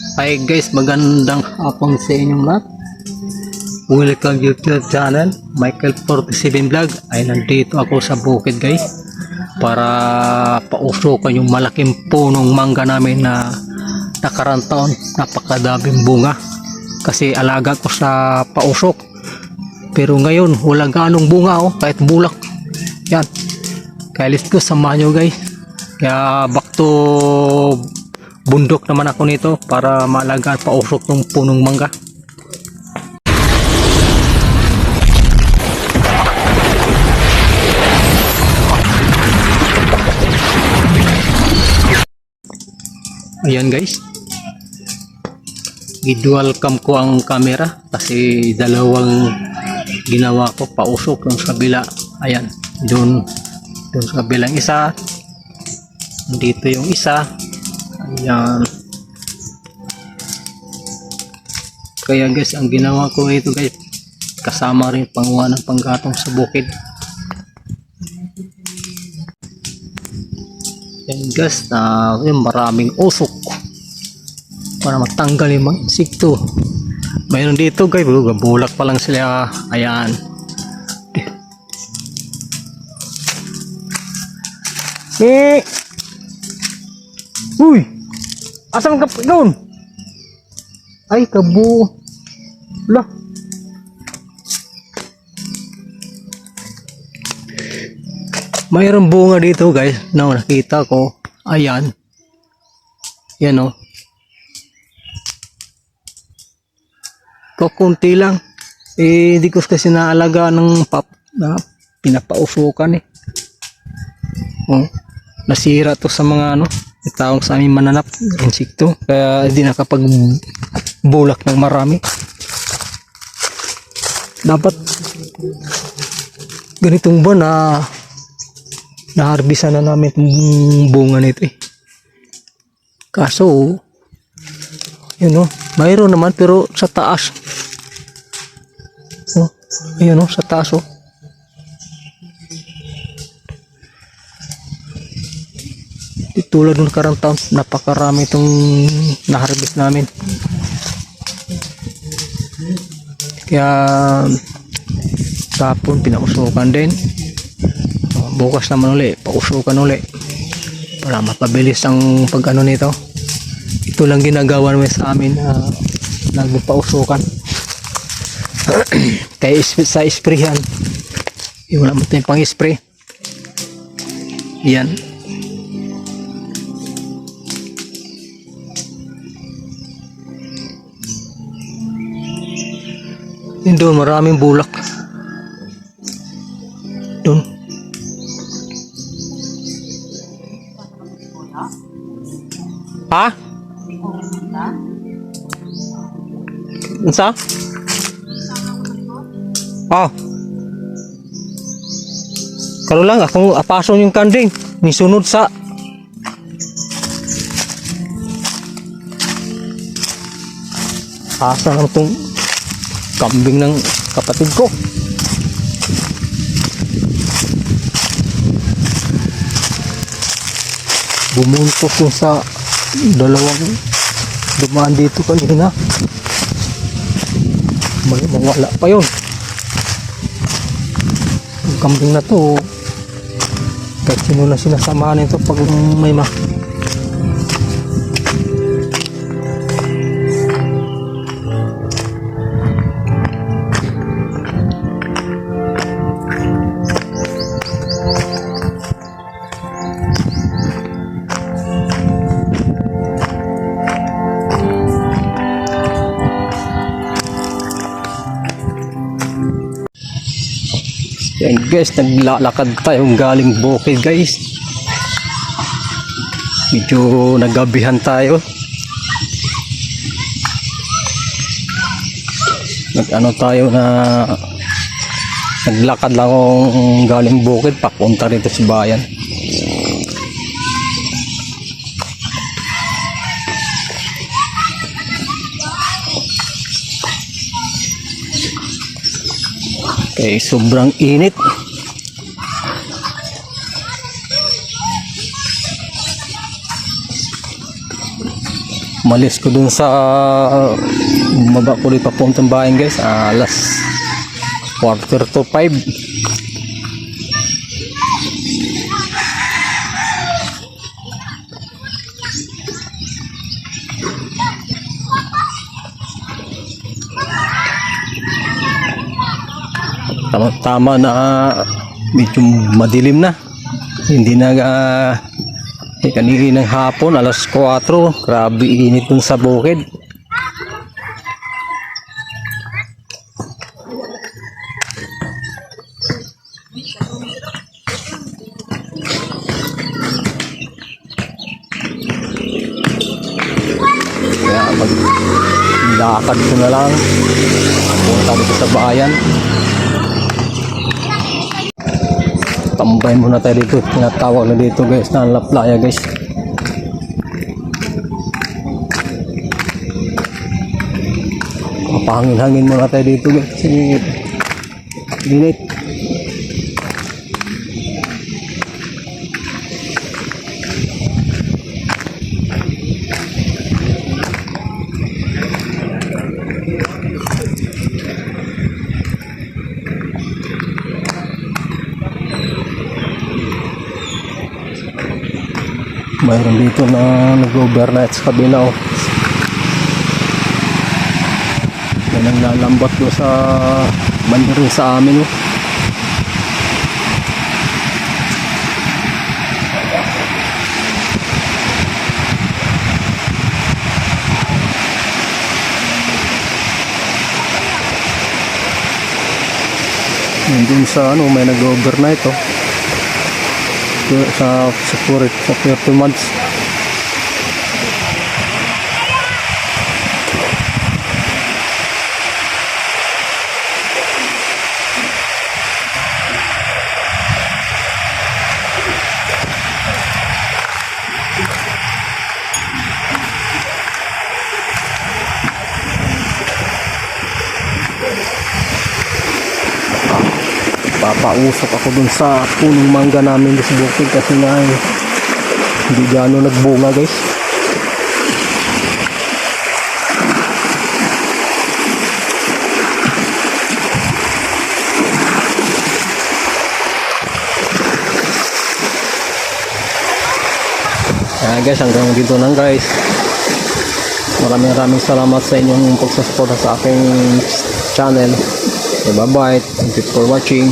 Hi guys, magandang hapon sa inyong lahat. Welcome YouTube channel, Michael47 Vlog. Ay nandito ako sa bukid guys para pausukan yung malaking punong mangga namin na nakarang taon. Napakadaming bunga kasi alaga ko sa pausok. Pero ngayon, wala ganong bunga oh, kahit bulak. Yan. Kaya let's go, samahan nyo guys. Kaya back to bundok naman ako nito para maalagaan pausok ng punong mangga. Ayan guys. Gidual cam ko ang camera kasi dalawang ginawa ko pausok yung sa kabila. Ayan. Doon doon sa kabilang isa. Dito yung isa. Ayan. Kaya guys, ang ginawa ko ito guys, kasama rin panguha ng panggatong sa bukid. Yan guys, na yung maraming usok para matanggal yung mga insekto. Mayroon dito guys, bulak pa lang sila. Ayan. Eh! Uy! Asam ka doon? Ay, kabu. Lah. Mayroong bunga dito guys na nakita ko. Ayan. Yan o. Kukunti lang. Eh, di ko kasi naalaga ng pap na pinapausukan eh. Oh, nasira to sa mga ano, tawag sa aming mananap, insekto. Kaya hindi nakapag bulak ng marami. Dapat ganitong buwan na naharbisan na namin itong bunga nito eh. Kaso, yun o, mayroon naman pero sa taas. Oh, ayun o, sa taas o. tulad ng karang taon, napakarami itong naharvest namin. Kaya kapon pinausukan din. Bukas naman uli, pausukan uli. Para mapabilis ang pag ano nito. Ito lang ginagawa namin sa amin na nagpausukan. Kaya sa sprayhan. Yung wala mo tayong pang spray. Yan. Yun doon, maraming bulak. Doon. Ha? Unsa? Oh. Karon lang akong apason yung kanding ni sunod sa Asa lang tong kambing ng kapatid ko. Bumuntos yung sa dalawang dumaan dito kanina. May mawala pa yun. Yung kambing na to, kahit sino na sinasamahan nito pag may ma Yan guys, naglalakad tayong galing bukid guys. Medyo nagabihan tayo. Nag ano tayo na naglakad lang akong galing bukid papunta rito sa bayan. Okay, sobrang init. malis ko dun sa baba ko dito papuntang bahay guys ah, alas quarter to five tama, tama na medyo madilim na. Hindi na uh, eh, hapon alas 4 grabe init dun sa bukid. Kaya mag lakad ko na lang. Punta dito sa bayan tambay muna tayo dito. Tinatawag na dito guys. Na La Playa guys. Mapahangin-hangin muna tayo dito guys. Kasi init mayroon dito na nag-overnight sa kabila oh. yan ang lalambat do sa banda rin sa amin oh. Yun dun sa ano may nag-overnight oh sa sa 40 sa 30 months papausok ako dun sa punong mangga namin sa bukid kasi nga eh, hindi gano'n nagbunga guys Ayan guys, hanggang dito lang guys. Maraming maraming salamat sa inyong pagsusuporta sa aking channel. Bye bye. Thank you for watching.